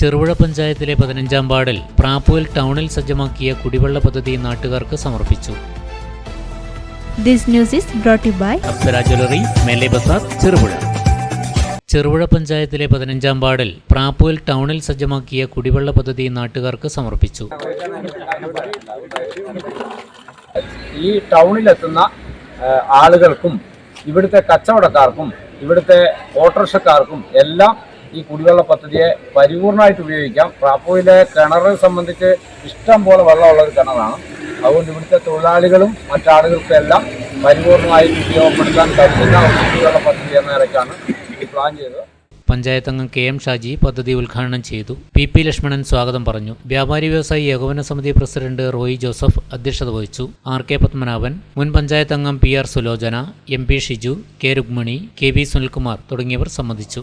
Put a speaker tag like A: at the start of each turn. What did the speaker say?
A: ചെറുപുഴ പഞ്ചായത്തിലെ പതിനഞ്ചാം വാർഡിൽ പ്രാപ്പുവൽ ടൗണിൽ സജ്ജമാക്കിയ കുടിവെള്ള പദ്ധതി നാട്ടുകാർക്ക് സമർപ്പിച്ചു.
B: This news is brought to by
A: Apsara jewellery മേലെ ബസാർ ചെറുപുഴ. ചെറുപുഴ പഞ്ചായത്തിലെ പതിനഞ്ചാം വാർഡിൽ പ്രാപ്പുവൽ ടൗണിൽ സജ്ജമാക്കിയ കുടിവെള്ള പദ്ധതി നാട്ടുകാർക്ക് സമർപ്പിച്ചു.
C: ഈ ടൗണിലെത്തുന്ന ആളുകൾക്കും ഇവിടുത്തെ കച്ചവടക്കാർക്കും ഇവിടുത്തെ ഓട്ടോറിക്ഷക്കാർക്കും എല്ലാം ഈ കുടിവെള്ള പദ്ധതിയെ പരിപൂർണമായിട്ട് ഉപയോഗിക്കാം. പ്രാപ്പൂയിലെ കിണറ് സംബന്ധിച്ച് ഇഷ്ടം പോലെ വെള്ളമുള്ള ഒരു കിണറാണ്. അതുകൊണ്ട് ഇവിടുത്തെ തൊഴിലാളികളും മറ്റാളുകൾക്കും എല്ലാം പരിപൂർണമായി ഉപയോഗപ്പെടുത്താൻ കഴിയുന്ന കുടിവെള്ള പദ്ധതി എന്ന നിലയ്ക്കാണ് പ്ലാൻ ചെയ്തത്.
A: പഞ്ചായത്ത് അംഗം കെ എം ഷാജി പദ്ധതി ഉദ്ഘാടനം ചെയ്തു. പി പി ലക്ഷ്മണൻ സ്വാഗതം പറഞ്ഞു. വ്യാപാരി വ്യവസായി ഏകോപന സമിതി പ്രസിഡന്റ് റോയി ജോസഫ് അധ്യക്ഷത വഹിച്ചു. ആർ കെ പത്മനാഭൻ മുൻ പഞ്ചായത്ത് അംഗം P R Sulochana M P Shiju K Rukmani K V Sunilkumar തുടങ്ങിയവർ സംബന്ധിച്ചു.